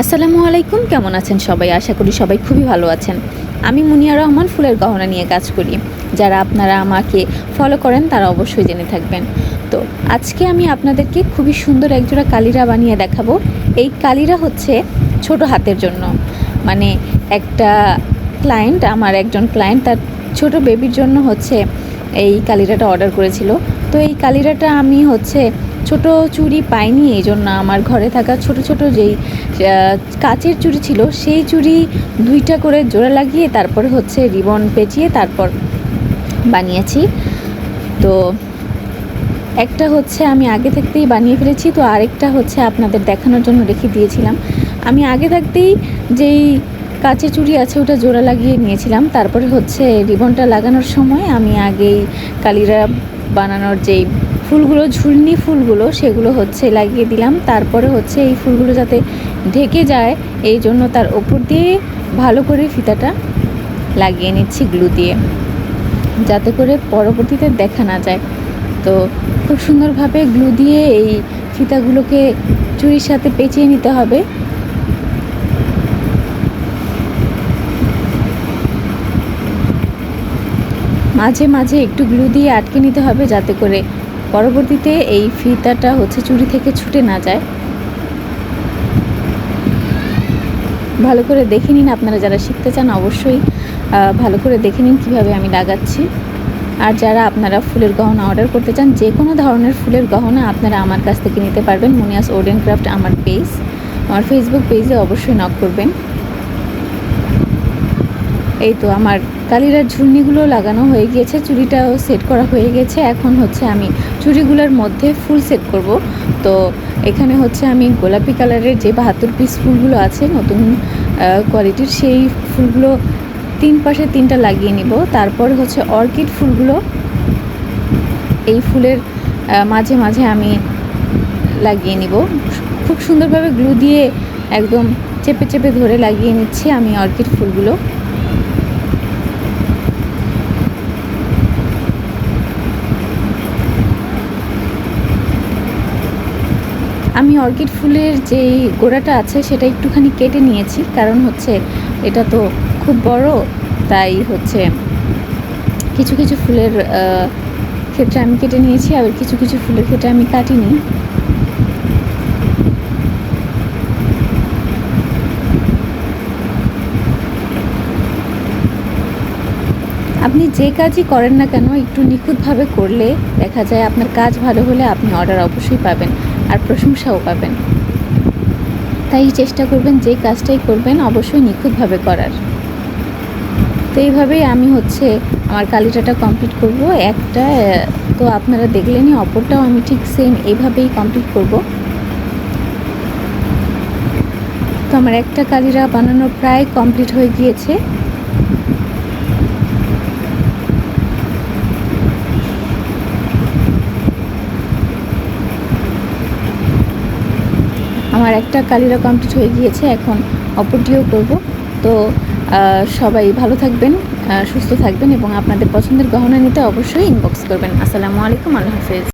আসসালামু আলাইকুম, কেমন আছেন সবাই? আশা করি সবাই খুবই ভালো আছেন। আমি মুনিয়া রহমান, ফুলের গহনা নিয়ে কাজ করি। যারা আপনারা আমাকে ফলো করেন, তারা অবশ্যই জেনে থাকবেন। তো, আজকে আমি আপনাদেরকে খুবই সুন্দর একজোড়া কালিরা বানিয়ে দেখাবো। এই কালিরা হচ্ছে ছোট হাতের জন্য। মানে একটা ক্লায়েন্ট আমার একজন ক্লায়েন্ট তার ছোট বেবির জন্য হচ্ছে এই কালিরাটা অর্ডার করেছিল। তো এই কালিরাটা আমি হচ্ছে ছোট চুড়ি পাইনি এই জন্য আমার ঘরে থাকা ছোট ছোট যেই কাচের চুড়ি ছিল, সেই চুড়ি দুইটা করে জোড়া লাগিয়ে তারপরে হচ্ছে রিবন পেঁচিয়ে তারপর বানিয়েছি। তো একটা হচ্ছে আমি আগে থাকতেই বানিয়ে ফেলেছি, তো আরেকটা হচ্ছে আপনাদের দেখানোর জন্য রেখে দিয়েছিলাম। আমি আগে থাকতেই যেই কাঁচে চুড়ি আছে ওটা জোড়া লাগিয়ে নিয়েছিলাম, তারপরে হচ্ছে রিবনটা লাগানোর সময় আমি আগেই কালিরা বানানোর যেই ফুলগুলো, ঝুলনি ফুলগুলো সেগুলো হচ্ছে লাগিয়ে দিলাম। তারপরে হচ্ছে এই ফুলগুলো যাতে ঢেকে যায়, এই জন্য তার ওপর দিয়ে ভালো করে ফিতাটা লাগিয়ে নিচ্ছি গ্লু দিয়ে, যাতে করে পরবর্তীতে দেখা না যায়। তো খুব সুন্দরভাবে গ্লু দিয়ে এই ফিতাগুলোকে চুরির সাথে পেঁচিয়ে নিতে হবে। মাঝে মাঝে একটু গ্লু দিয়ে আটকে নিতে হবে যাতে করে পরবর্তীতে এই ফিতাটা হচ্ছে চুরি থেকে ছুটে না যায়। ভালো করে দেখে নিন আপনারা যারা শিখতে চান অবশ্যই ভালো করে দেখে নিন কীভাবে আমি লাগাচ্ছি। আর যারা আপনারা ফুলের গহনা অর্ডার করতে চান, যে কোনো ধরনের ফুলের গহনা আপনারা আমার কাছ থেকে নিতে পারবেন। মুনিয়াস ওডেন ক্রাফট আমার পেজ আমার ফেসবুক পেজে অবশ্যই নক করবেন। এই তো আমার কালিরার ঝুলনিগুলো লাগানো হয়ে গিয়েছে, চুড়িটাও সেট করা হয়ে গেছে। এখন হচ্ছে আমি চুড়িগুলোর মধ্যে ফুল সেট করব। তো এখানে হচ্ছে আমি গোলাপি কালারের যে বাহাত্তর পিস ফুলগুলো আছে, নতুন কোয়ালিটির সেই ফুলগুলো তিন পাশে তিনটা লাগিয়ে নিব। তারপর হচ্ছে অর্কিড ফুলগুলো, এই ফুলের মাঝে মাঝে আমি লাগিয়ে নিব। খুব সুন্দরভাবে গ্লু দিয়ে একদম চেপে চেপে ধরে লাগিয়ে নিচ্ছি আমি অর্কিড ফুলগুলো। আমি অর্কিড ফুলের যে গোড়াটা আছে সেটা একটুখানি কেটে নিয়েছি, কারণ হচ্ছে এটা তো খুব বড়, তাই হচ্ছে কিছু কিছু ফুলের ক্ষেত্রে আমি কেটে নিয়েছি, আবার কিছু কিছু ফুলের ক্ষেত্রে আমি কাটিনি। আপনি যে কাজই করেন না কেন, একটু নিখুঁতভাবে করলে দেখা যায় আপনার কাজ ভালো হলে আপনি অর্ডার অবশ্যই পাবেন। আর প্রশংসাও পাবেন। তাই চেষ্টা করবেন যে কাজটাই করবেন অবশ্যই নিখুঁতভাবে করার। তো এইভাবেই আমি হচ্ছে আমার কালিটাটা কমপ্লিট করব। একটা, তো আপনারা দেখলেনই, অপরটাও আমি ঠিক সেম এইভাবেই কমপ্লিট করব। তো আমার একটা কালিরা বানানো প্রায় কমপ্লিট হয়ে গিয়েছে। আমার একটা কালিরা কমপ্লিট হয়ে গিয়েছে, এখন অপরটিও করব। তো সবাই ভালো থাকবেন সুস্থ থাকবেন এবং আপনাদের পছন্দের গহনা নিতে অবশ্যই ইনবক্স করবেন। আসসালামু আলাইকুম, আল্লাহ হাফেজ।